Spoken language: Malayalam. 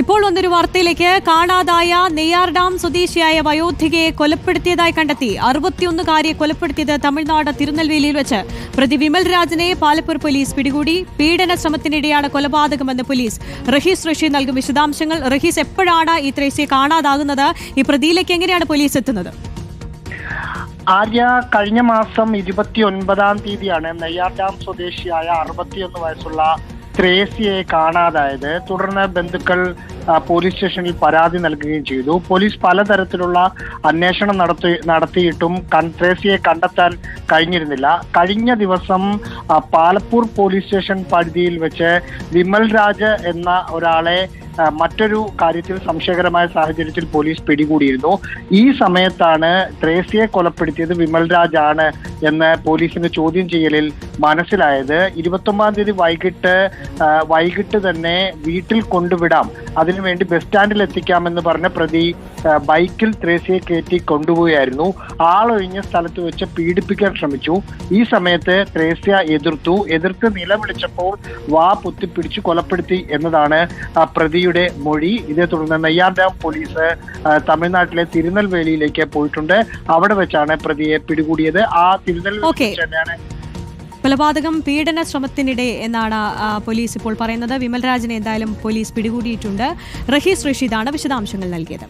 ഇപ്പോൾ വന്നൊരു വാർത്തയിലേക്ക്. കാണാതായ നെയ്യാർ ഡാം സ്വദേശിയായ വയോധികയെ കൊലപ്പെടുത്തിയതായി കണ്ടെത്തി. അറുപത്തിയൊന്നുകാരിയെ കൊലപ്പെടുത്തിയത് തമിഴ്നാട് തിരുനെൽവേലിയിൽ വെച്ച്. പ്രതി വിമൽ രാജിനെ പാലപ്പൂർ പോലീസ് പിടികൂടി. പീഡന ശ്രമത്തിനിടെയാണ് കൊലപാതകമെന്ന് പോലീസ്. റഹീസ് റഷീദ് നൽകും വിശദാംശങ്ങൾ. റഹീസ് എപ്പോഴാണ് ഈ ത്രേസ്യയെ കാണാതാകുന്നത്? ഈ പ്രതിയിലേക്ക് എങ്ങനെയാണ് പോലീസ് എത്തുന്നത്? ആര്യ കഴിഞ്ഞ മാസം ഇരുപത്തി ഒൻപതാം തീയതിയാണ് നെയ്യാർ ഡാം സ്വദേശിയായ അറുപത്തിയൊന്ന് വയസ്സുള്ള ത്രേസിയെ കാണാതായത്. തുടർന്ന് ബന്ധുക്കൾ പോലീസ് സ്റ്റേഷനിൽ പരാതി നൽകുകയും ചെയ്തു. പോലീസ് പലതരത്തിലുള്ള അന്വേഷണം നടത്തി നടത്തിയിട്ടും ത്രേസ്യയെ ത്രേസിയെ കണ്ടെത്താൻ കഴിഞ്ഞിരുന്നില്ല. കഴിഞ്ഞ ദിവസം പാലപ്പൂർ പോലീസ് സ്റ്റേഷൻ പരിധിയിൽ വെച്ച് വിമൽ രാജ് എന്ന ഒരാളെ മറ്റൊരു കാര്യത്തിൽ സംശയകരമായ സാഹചര്യത്തിൽ പോലീസ് പിടികൂടിയിരുന്നു. ഈ സമയത്താണ് ത്രേസ്യയെ കൊലപ്പെടുത്തിയത് വിമൽ ആണ് എന്ന് പോലീസിന് ചോദ്യം ചെയ്യലിൽ മനസ്സിലായത് ഇരുപത്തൊമ്പതാം തീയതി വൈകിട്ട് വൈകിട്ട് തന്നെ വീട്ടിൽ കൊണ്ടുവിടാം. അതിനുവേണ്ടി ബസ് സ്റ്റാൻഡിൽ എത്തിക്കാമെന്ന് പറഞ്ഞ പ്രതി ബൈക്കിൽ ത്രേസ്യയെ കയറ്റി കൊണ്ടുപോയായിരുന്നു ആളൊഴിഞ്ഞ സ്ഥലത്ത് വെച്ച് പീഡിപ്പിക്കാൻ ശ്രമിച്ചു. ഈ സമയത്ത് ത്രേസ്യ എതിർത്തു. എതിർത്ത് നിലവിളിച്ചപ്പോൾ വാ പൊത്തിപ്പിടിച്ച് കൊലപ്പെടുത്തി എന്നതാണ് പ്രതിയുടെ മൊഴി. ഇതേ തുടർന്ന് നെയ്യാർ ഡാം പോലീസ് തമിഴ്നാട്ടിലെ തിരുനെൽവേലിയിലേക്ക് പോയിട്ടുണ്ട്. അവിടെ വെച്ചാണ് പ്രതിയെ പിടികൂടിയത്. ആ തിരുനെൽവേലി. തന്നെയാണ് കൊലപാതകം പീഡന ശ്രമത്തിനിടെ എന്നാണ് പോലീസ് ഇപ്പോൾ പറയുന്നത്. വിമൽ രാജിനെ എന്തായാലും പോലീസ് പിടികൂടിയിട്ടുണ്ട്. റഹീസ് റഷീദാണ് വിശദാംശങ്ങൾ നൽകിയത്.